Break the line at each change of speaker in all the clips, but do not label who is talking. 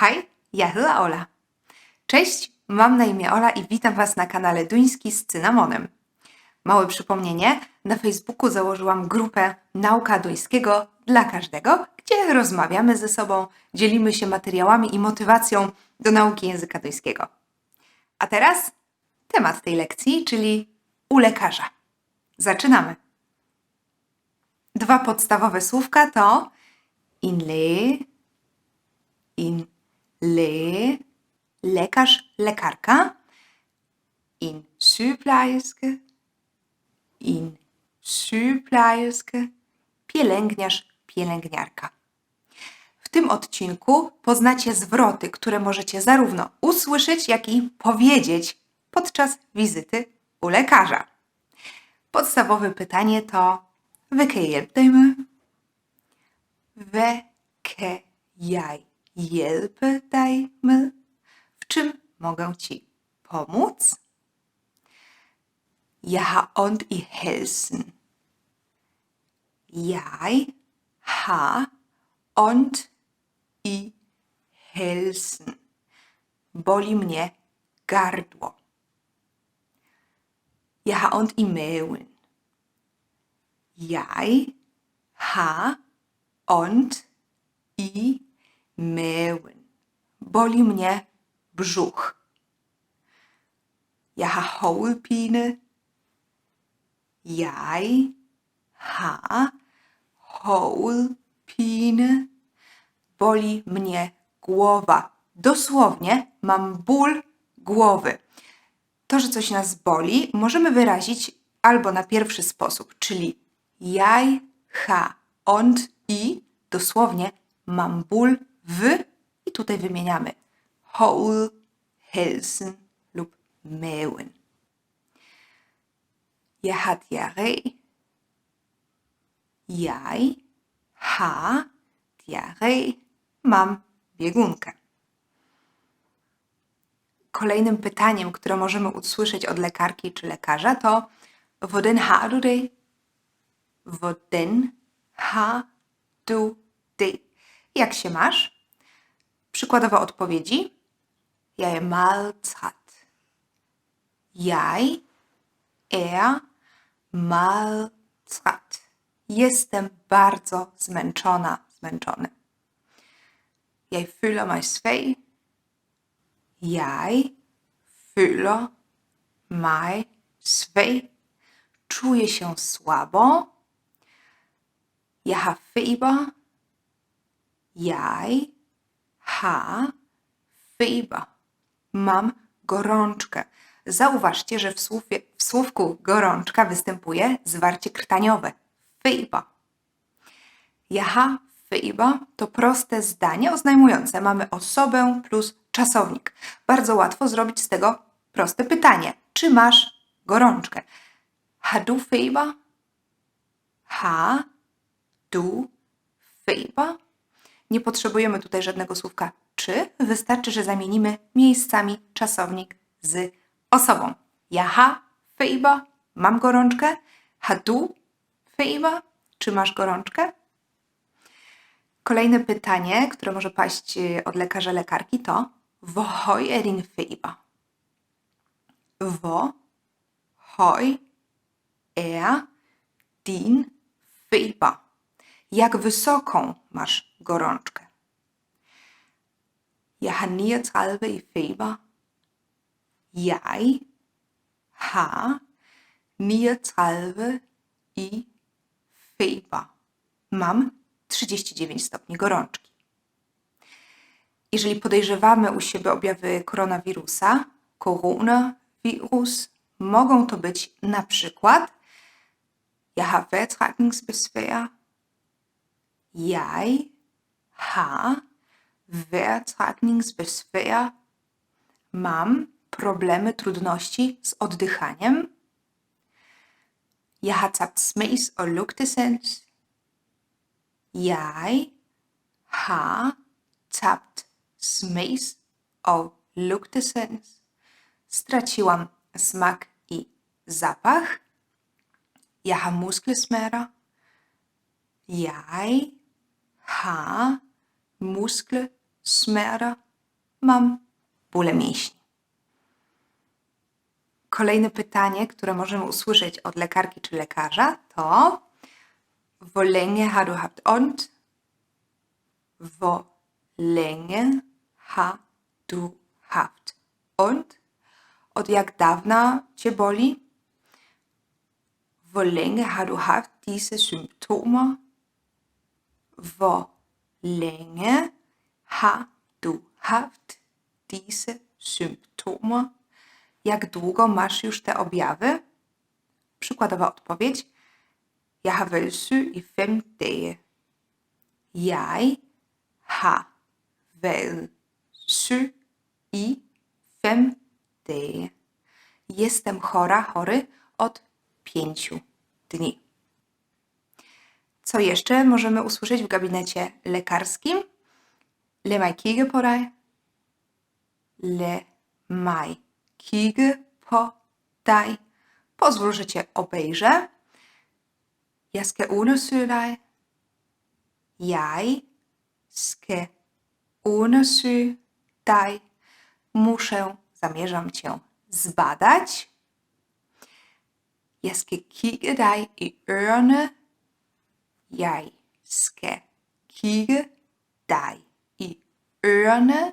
Hej, ja chyba Ola. Cześć, mam na imię Ola i witam Was na kanale Duński z cynamonem. Małe przypomnienie, na Facebooku założyłam grupę Nauka Duńskiego dla każdego, gdzie rozmawiamy ze sobą, dzielimy się materiałami i motywacją do nauki języka duńskiego. A teraz temat tej lekcji, czyli u lekarza. Zaczynamy. Dwa podstawowe słówka to in le, in le, lekarz, lekarka, in sygeplejerske, in sygeplejerske, pielęgniarz, pielęgniarka. W tym odcinku poznacie zwroty, które możecie zarówno usłyszeć, jak i powiedzieć podczas wizyty u lekarza. Podstawowe pytanie to Welke jeg hjælpe dig med? W czym mogę Ci pomóc? Har ondt i halsen. Jeg har ondt i halsen. Boli mnie gardło. Har ondt i maven. Jeg har ondt i maven. Boli mnie brzuch. Jeg har hovedpine. Jeg har hovedpine. Boli mnie głowa. Dosłownie mam ból głowy. To, że coś nas boli, możemy wyrazić albo na pierwszy sposób, czyli jaj, ha, ont i dosłownie mam ból w i tutaj wymieniamy houl, helsen lub mełyn. Jeg har diarré. Jeg har diarré. Mam biegunkę. Kolejnym pytaniem, które możemy usłyszeć od lekarki czy lekarza to Hvordan har du det? Hvordan har du det? Jak się masz? Przykładowe odpowiedzi. Jeg er meget træt. Jeg er meget. Jestem bardzo zmęczona, zmęczony. Jeg føler mig svag. Jeg føler mig svag. Czuję się słabo. Jeg har feber. Jeg har feber. Mam gorączkę. Zauważcie, że w, słówie, w słówku gorączka występuje zwarcie krtaniowe. Feber. Ja har feber to proste zdanie oznajmujące mamy osobę plus czasownik. Bardzo łatwo zrobić z tego proste pytanie. Czy masz gorączkę? Har du feber? Har du feber? Nie potrzebujemy tutaj żadnego słówka czy, wystarczy, że zamienimy miejscami czasownik z osobą. Ja ha feber, mam gorączkę. Har du feber? Czy masz gorączkę? Kolejne pytanie, które może paść y, od lekarza lekarki to Wo høj er din feber? Wo høj er din feber? Jak wysoką masz gorączkę? Jeg har 39 i feber. Jeg har 39 i feber. Mam 39 stopni gorączki. Jeżeli podejrzewamy u siebie objawy koronawirusa, koronawirus, mogą to być na przykład Jeg har vejrtrækningsbesvær. Jeg har vejrtrækningsbesvær. Mam problemy, trudności z oddychaniem. Jeg har tabt smags- og lugtesans. Jeg har tabt smags- og lugtesans. Straciłam smak i zapach. Jeg har muskelsmerter. Jeg har muskelsmerter. mam bóle mięśni. Kolejne pytanie, które możemy usłyszeć od lekarki czy lekarza to Wo länge har du haft ont? Wo länge har du haft ont? Od jak dawna cię boli? Hvor længe har du haft disse symptomer? Hvor længe har du haft disse symptomer? Jak długo masz już te objawy? Przykładowa odpowiedź. Været syg i fem dage. Jeg har i fem dage. Jestem chora, chory od pięciu dni. Co jeszcze możemy usłyszeć w gabinecie lekarskim? Le på dig. Le på dig. Pozwól, że cię obejrzę. Skal undersøge. Jeg skal undersøge. Muszę, zamierzam cię zbadać. Skal kigge dig i ørerne. Jeg skal kigge dig i ørerne.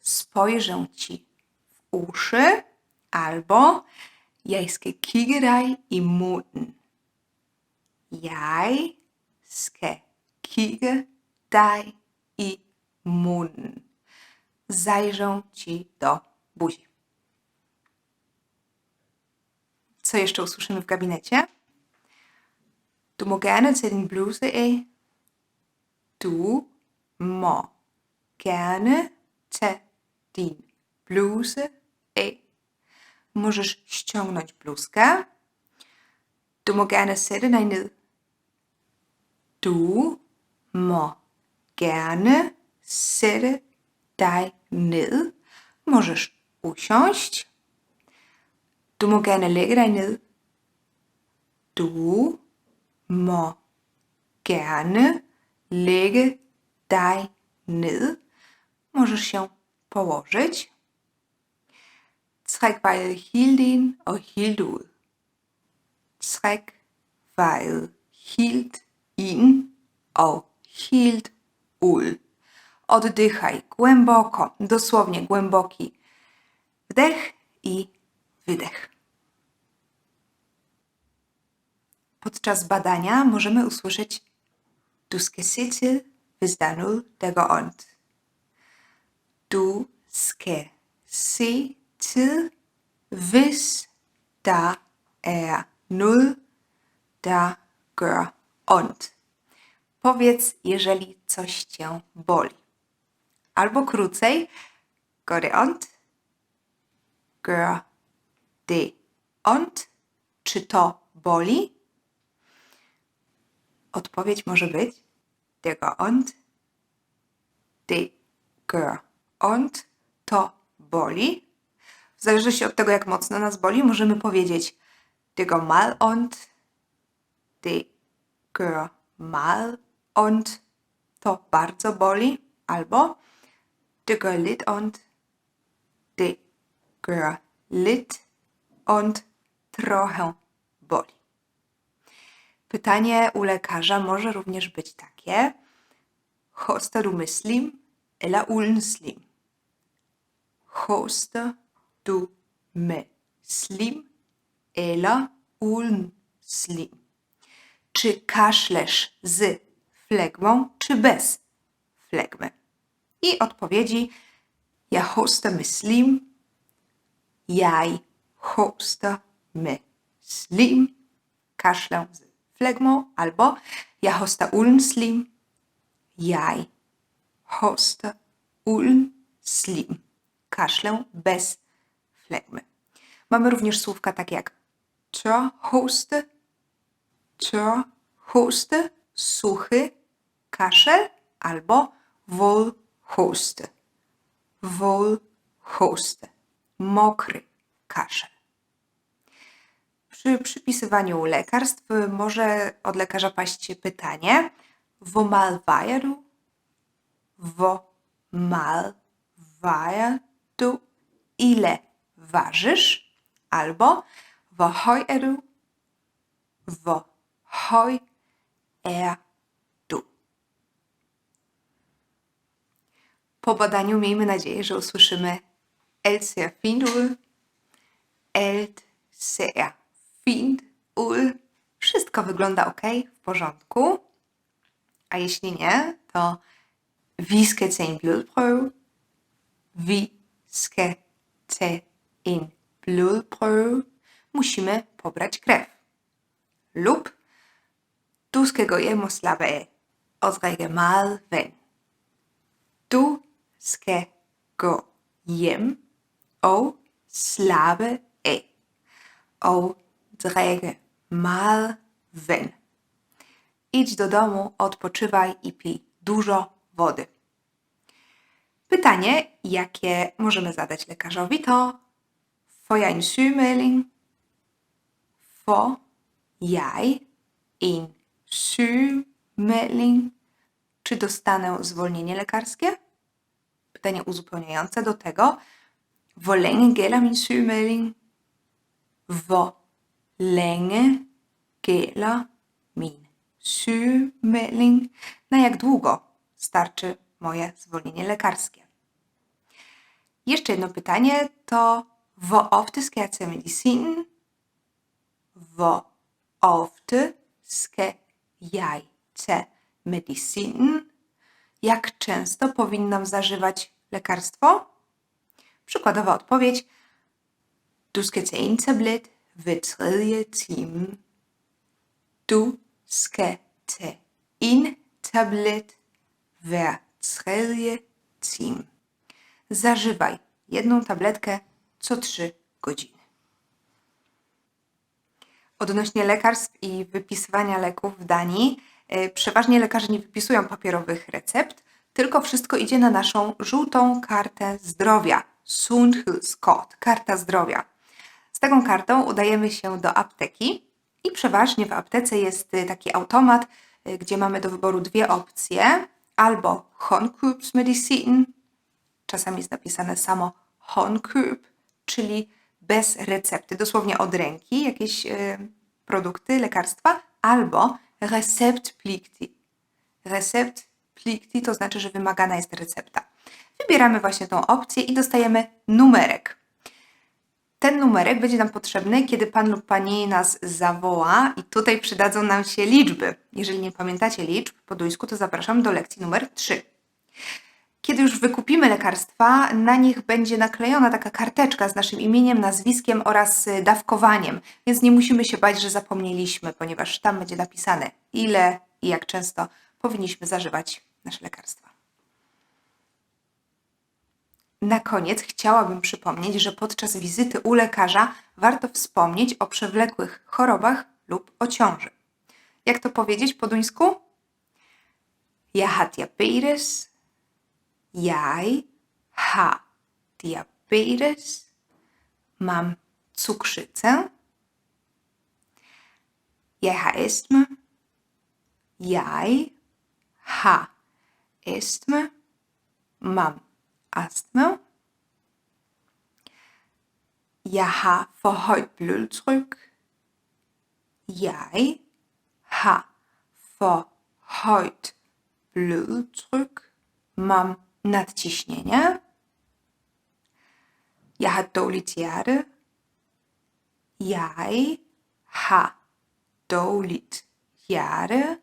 Spojrzę ci w uszy. Albo jeg skal kigge dig i munden. Jeg skal kigge dig i munden. Zajrzę ci do buzi. Co jeszcze usłyszymy w gabinecie? Du må gerne tage din bluse af. Du må gerne tage din bluse af. Możesz ściągnąć bluzkę. Du må gerne sætte dig ned. Du må gerne sætte dig ned. Możesz usiąść. Du må gerne lægge dig ned. Du må gerne lægge dig ned. Możesz się położyć. Træk vejret helt ind og helt ud. Træk vejret helt ind og helt ud. Oddychaj głęboko, dosłownie głęboki wdech i wydech. Podczas badania możemy usłyszeć Du noget, der går ondt. Du noget, der gør ondt. Powiedz, jeżeli coś cię boli. Albo krócej, ondt? Gør det ondt? Czy to boli? Odpowiedź może być ondt. Det gør ondt. To boli. W zależności od tego, jak mocno nas boli, możemy powiedzieć meget ondt. Det gør meget ondt. To bardzo boli. Albo lidt ondt. Det gør lidt ondt. Trochę boli. Pytanie u lekarza może również być takie: Hosta du myślim, ela ulnslim. Hosta du myślim, ela ulnslim. Czy kaszlesz z flegmą, czy bez flegmy? I odpowiedzi: Ja hosta myślim, jaj hosta myślim, kaszlę z flegmą, albo ja hosta ulnslim, jaj hosta ulnslim, kaszlę bez flegmy. Mamy również słówka takie jak tør hoste, tør hoste, suchy kaszel albo wol hoste, wol hoste, mokry kaszel. Przy przypisywaniu lekarstw może od lekarza paść pytanie, wo mal war du? Wo mal vejer du? Ile ważysz? Albo hvor høj er du? Hvor høj er du? Po badaniu miejmy nadzieję, że usłyszymy ser fint ud. Fint ud. Wszystko wygląda ok, w porządku. A jeśli nie, to vi skal tage en blodprøve. Vi. Musimy pobrać krew. Lub du skal gå hjem og slappe af og drikke meget vand. Du skal gå hjem og slappe drikke meget vand. Idź do domu, odpoczywaj i pij dużo wody. Pytanie, jakie możemy zadać lekarzowi, to får jeg en sygemelding? Får jeg? Czy dostanę zwolnienie lekarskie? Pytanie uzupełniające do tego. Længe gælder min sygemelding? Hvor længe gælder min sygemelding? Na jak długo starczy moje zwolnienie lekarskie? Jeszcze jedno pytanie to hvor ofte skal medicinen? Hvor ofte skal jeg? Jak często powinnam zażywać lekarstwo? Przykładowa odpowiedź. Du skal tage en tablet hver tredje time. Du skal tage en tablet hver tredje time. Zażywaj jedną tabletkę co 3 godziny. Odnośnie lekarstw i wypisywania leków w Danii, yy, przeważnie lekarze nie wypisują papierowych recept, tylko wszystko idzie na naszą żółtą kartę zdrowia. Sundhedskort, karta zdrowia. Z taką kartą udajemy się do apteki i przeważnie w aptece jest y, taki automat, y, gdzie mamy do wyboru dwie opcje. Albo Håndkøbsmedicin, czasami jest napisane samo Håndkøb, czyli bez recepty, dosłownie od ręki, jakieś y, produkty, lekarstwa, albo Receptplikti. Receptplikti to znaczy, że wymagana jest recepta. Wybieramy właśnie tą opcję i dostajemy numerek. Ten numerek będzie nam potrzebny, kiedy pan lub pani nas zawoła, i tutaj przydadzą nam się liczby. Jeżeli nie pamiętacie liczb po duńsku, to zapraszam do lekcji numer 3. Kiedy już wykupimy lekarstwa, na nich będzie naklejona taka karteczka z naszym imieniem, nazwiskiem oraz dawkowaniem, więc nie musimy się bać, że zapomnieliśmy, ponieważ tam będzie napisane, ile i jak często powinniśmy zażywać nasze lekarstwa. Na koniec chciałabym przypomnieć, że podczas wizyty u lekarza warto wspomnieć o przewlekłych chorobach lub o ciąży. Jak to powiedzieć po duńsku? Ja har diabetes. Jeg har diabetes. Mam cukrzycę. Jeg har astma. Jeg har astma. Mam astma. Jeg har for højt blodtryk. Jeg har for højt blodtryk. Mam nadciśnienie. Jeg har dårligt hjerte. Jeg har dårligt hjerte.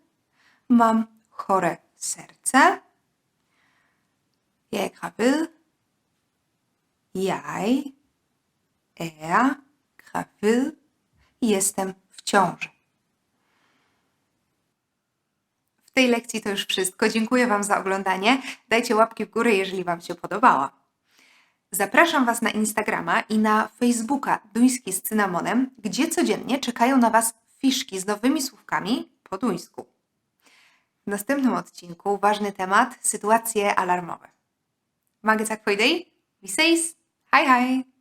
Mam chore serce. Jeg er gravid. Jeg er gravid. Jestem w ciąży. W tej lekcji to już wszystko. Dziękuję Wam za oglądanie. Dajcie łapki w górę, jeżeli Wam się podobała. Zapraszam Was na Instagrama i na Facebooka Duński z Cynamonem, gdzie codziennie czekają na Was fiszki z nowymi słówkami po duńsku. W następnym odcinku ważny temat sytuacje alarmowe. Magda day, vi ses! Hej hej!